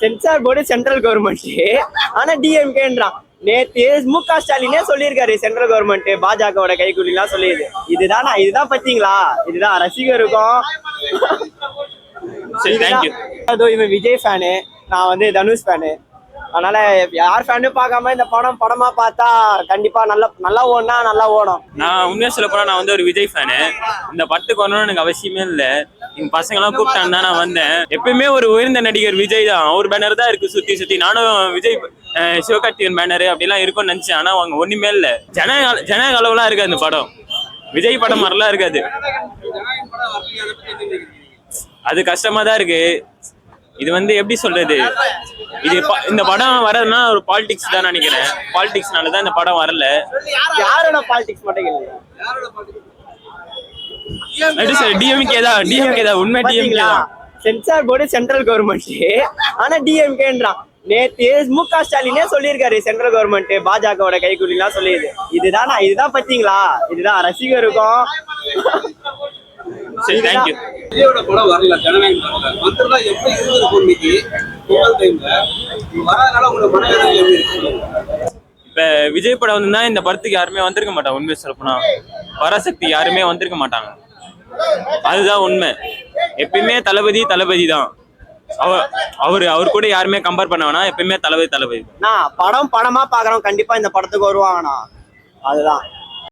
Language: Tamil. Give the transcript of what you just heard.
சென்சார் போர்டு சென்ட்ரல் கவர்மெண்ட் ஆனா டிஎம்கேன்றான் நேத்து மு க ஸ்டாலினே சொல்லியிருக்காரு சென்ட்ரல் கவர்மெண்ட் பாஜகவோட கைக்கூலிலாம் சொல்லிடுது இதுதான்? இதுதான் பத்தீங்களா இதுதான் ரசிகருக்கும் அதோ இவன் விஜய் ஃபேனு. நான் வந்து தனுஷ் ஃபேனு. அதனால யார் ஃபேனும் பார்க்காம இந்த படம் படமா பார்த்தா கண்டிப்பா நல்லா நல்லா ஓடுனா நல்லா ஓடும். நான் உண்மையா சொல்ல போனா நான் வந்து ஒரு விஜய் ஃபேனு. இந்த படத்துக்கு வரணும்னு எனக்கு அவசியமே இல்லை. எங்க பசங்க எல்லாம் கூப்பிட்டாங்க தான் நான் வந்தேன். எப்பயுமே ஒரு உயர்ந்த நடிகர் விஜய் தான். அவர் பேனர் தான் இருக்கு சுத்தி சுத்தி. நானும் விஜய் சிவகார்த்திகன் பேனர் அப்படிலாம் இருக்கும்னு நினைச்சேன். ஆனா அவங்க ஒண்ணுமே இல்ல. ஜன ஜன அளவுலாம் இருக்காது அந்த படம். விஜய் படம் மாதிரிலாம் இருக்காது. அது கஷ்டமா தான் இருக்கு. இது வந்து எப்படி சொல்றது? இது இந்த படம் வரதுன்னா ஒரு பாலிடிக்ஸ் தான் நினைக்கிறேன். பாலிடிக்ஸ்னால தான் இந்த படம் வரல. யாரோட பாலிடிக்ஸ் மட்டும் டிஎம்கே தான் டிஎம்கே தான் உண்மை டிஎம்கே தான். சென்சார் போர்டு சென்ட்ரல் கவர்மெண்ட் ஆனா டிஎம்கேன்றான் நேத்து மு க ஸ்டாலினே சொல்லியிருக்காரு சென்ட்ரல் கவர்மெண்ட் பாஜகவோட கைக்கூலிலாம் சொல்லிடுது இதுதான் நான் இதுதான் பத்தீங்களா? இதுதான் ரசிகருக்கும் சரி தேங்க்யூ விஜயோட படம் வரல ஜனநாயகம் வரல. வந்திருந்தா எப்படி இருந்திருக்கும் இன்னைக்கு பொங்கல் டைம்ல வராதனால உங்களோட மனவேதனை எப்படி இருக்கு? இப்ப விஜய் படம் வந்திருந்தா இந்த படத்துக்கு யாருமே வந்திருக்க மாட்டாங்க உண்மை சொல்ல போனா. பராசக்தி யாருமே வந்திருக்க மாட்டாங்க. அதுதான் உண்மை. எப்பயுமே தளபதி தளபதி தான். அவர் அவர் கூட யாருமே கம்பேர் பண்ண வேணாம். எப்பயுமே தளபதி தளபதி நான் படம் படமா பாக்குறோம் கண்டிப்பா இந்த படத்துக்கு வருவாங்கண்ணா அதுதான்.